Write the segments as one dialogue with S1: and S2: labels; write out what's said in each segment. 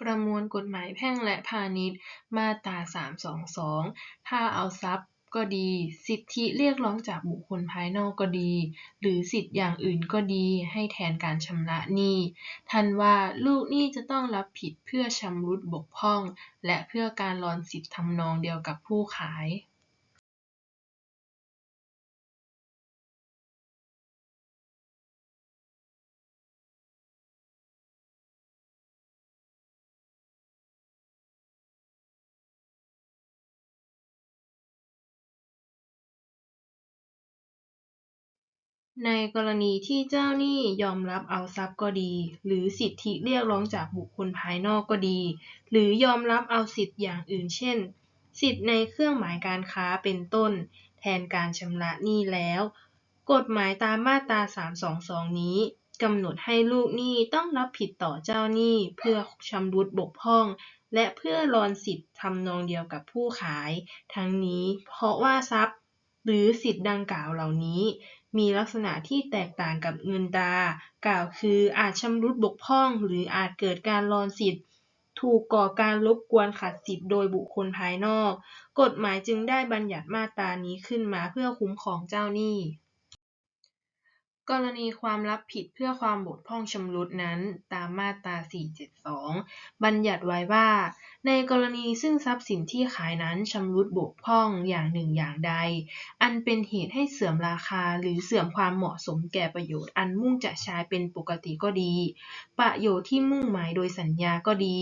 S1: ประมวลกฎหมายแพ่งและพาณิชย์ มาตรา 322 ถ้าเอาทรัพย์ก็ดี สิทธิเรียกร้องจากบุคคลภายนอกก็ดี หรือสิทธิอย่างอื่นก็ดี ให้แทนการชำระหนี้ ท่านว่าลูกหนี้จะต้องรับผิดเพื่อชำรุดบกพร่อง และเพื่อการรอนสิทธิทำนองเดียวกับผู้ขาย ในกรณีที่เจ้าหนี้ยอมรับเอาทรัพย์ก็ดี หรือสิทธิเรียกร้องจากบุคคลภายนอกก็ดี หรือยอมรับเอาสิทธิอย่างอื่นเช่น สิทธิในเครื่องหมายการค้าเป็นต้น แทนการชำระหนี้แล้ว กฎหมายตามมาตรา 322 นี้กำหนดให้ลูกหนี้ต้องรับผิดต่อเจ้าหนี้เพื่อชำรุดบกพร่อง และเพื่อรอนสิทธิทำนองเดียวกับผู้ขาย ทั้งนี้เพราะว่าทรัพย์ หรือสิทธิดังกล่าวเหล่านี้ มีลักษณะที่แตกต่างกับเงินตรา กล่าวคืออาจชำรุดบกพร่อง หรืออาจเกิดการลอนสิทธิ์ ถูกก่อการรบกวนขัดสิทธิ์โดยบุคคลภายนอก กฎหมายจึงได้บัญญัติมาตรานี้ขึ้นมาเพื่อคุ้มครองเจ้าหนี้ กรณีความรับผิดเพื่อความบกพร่องชำรุดนั้น ตามมาตรา 472 บัญญัติไว้ว่า ในกรณีซึ่งทรัพย์สินที่ขายนั้นชำรุดบกพร่องอย่างหนึ่งอย่างใด อันเป็นเหตุให้เสื่อมราคาหรือเสื่อมความเหมาะสมแก่ประโยชน์อันมุ่งจะใช้เป็นปกติก็ดี ประโยชน์ที่มุ่งหมายโดยสัญญาก็ดี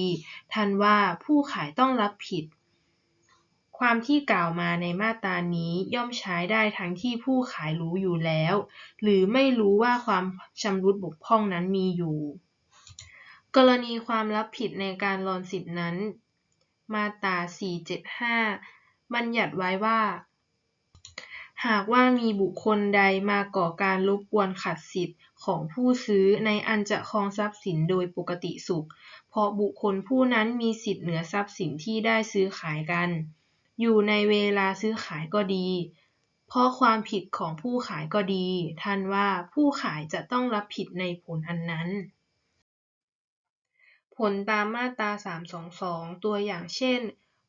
S1: ท่านว่าผู้ขายต้องรับผิด ความที่กล่าวมาในมาตรานี้ย่อมใช้ได้ทั้งที่ผู้ขายรู้อยู่แล้ว หรือไม่รู้ว่าความชำรุดบกพร่องนั้นมีอยู่ กรณีความรับผิดในการรอนสิทธินั้น มาตรา 475 บัญญัติไว้ว่า หากว่ามีบุคคลใดมาก่อการรบกวนขัดสิทธิของผู้ซื้อในอันจะครองทรัพย์สินโดยปกติสุข เพราะบุคคลผู้นั้นมีสิทธิเหนือทรัพย์สินที่ได้ซื้อขายกัน อยู่ในเวลาซื้อขายก็ดี เพราะความผิดของผู้ขายก็ดี ท่านว่าผู้ขายจะต้องรับผิดในผลอันนั้น ผลตามมาตรา 322 ตัวอย่างเช่น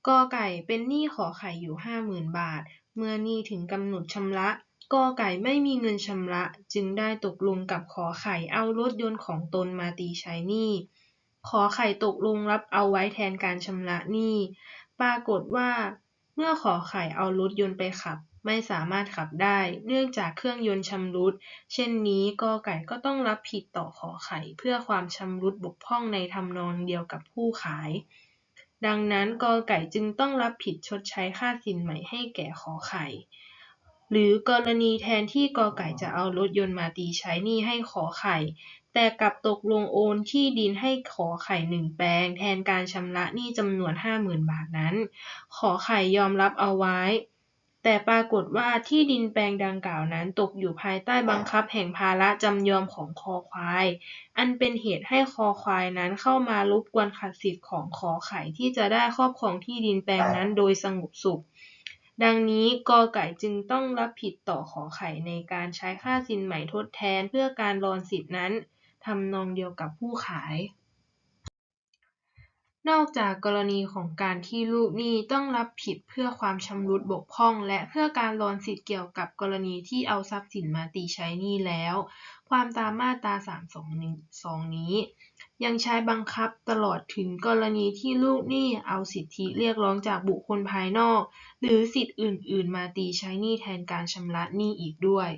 S1: กไก่เป็นหนี้ขอไข่อยู่ 50,000 บาท เมื่อหนี้ถึงกำหนดชำระกไก่ไม่มีเงินชำระจึงได้ตกลงกับขอไข่เอารถยนต์ของตนมาตีใช้หนี้ขอไข่ตกลงรับเอาไว้แทนการชำระหนี้ ปรากฏว่า เมื่อขอไข่เอารถยนต์ไปขับ ไม่สามารถขับได้ เนื่องจากเครื่องยนต์ชำรุด เช่นนี้ กอไก่ก็ต้องรับผิดต่อขอไข่ เพื่อความชำรุดบกพร่องในทำนองเดียวกับผู้ขาย ดังนั้น กอไก่จึงต้องรับผิดชดใช้ค่าสินไหมให้แก่ขอไข่ หรือกรณีแทนที่กไก่จะเอารถยนต์มาตีใช้หนี้ให้ขอไข่ แต่กลับตกลงโอนที่ดินให้ขอไข่หนึ่งแปลง แทนการชำระหนี้จำนวน 50,000 บาทนั้น ขอไข่ยอมรับเอาไว้ แต่ปรากฏว่าที่ดินแปลงดังกล่าวนั้นตกอยู่ภายใต้บังคับแห่งภาระจำยอมของคอควาย อันเป็นเหตุให้คอควายนั้นเข้ามารบกวนขัดสิทธิของขอไข่ที่จะได้ครอบครองที่ดินแปลงนั้นโดยสงบสุข ดังนี้กไก่จึงต้องรับผิดต่อขอไข่ในการใช้ค่าสินไหมทดแทนเพื่อการรอนสิทธินั้นทำนองเดียวกับผู้ขาย นอกจากกรณีของการที่ลูกหนี้ต้องรับผิดเพื่อความชำรุดบกพร่อง และเพื่อการรอนสิทธิเกี่ยวกับกรณีที่เอาทรัพย์สินมาตีใช้หนี้แล้ว ความตามมาตรา322นี้ ยังใช้บังคับตลอดถึงกรณีที่ลูกหนี้เอาสิทธิเรียกร้องจากบุคคลภายนอก หรือสิทธิอื่น ๆ มาตีใช้หนี้แทนการชำระหนี้อีกด้วย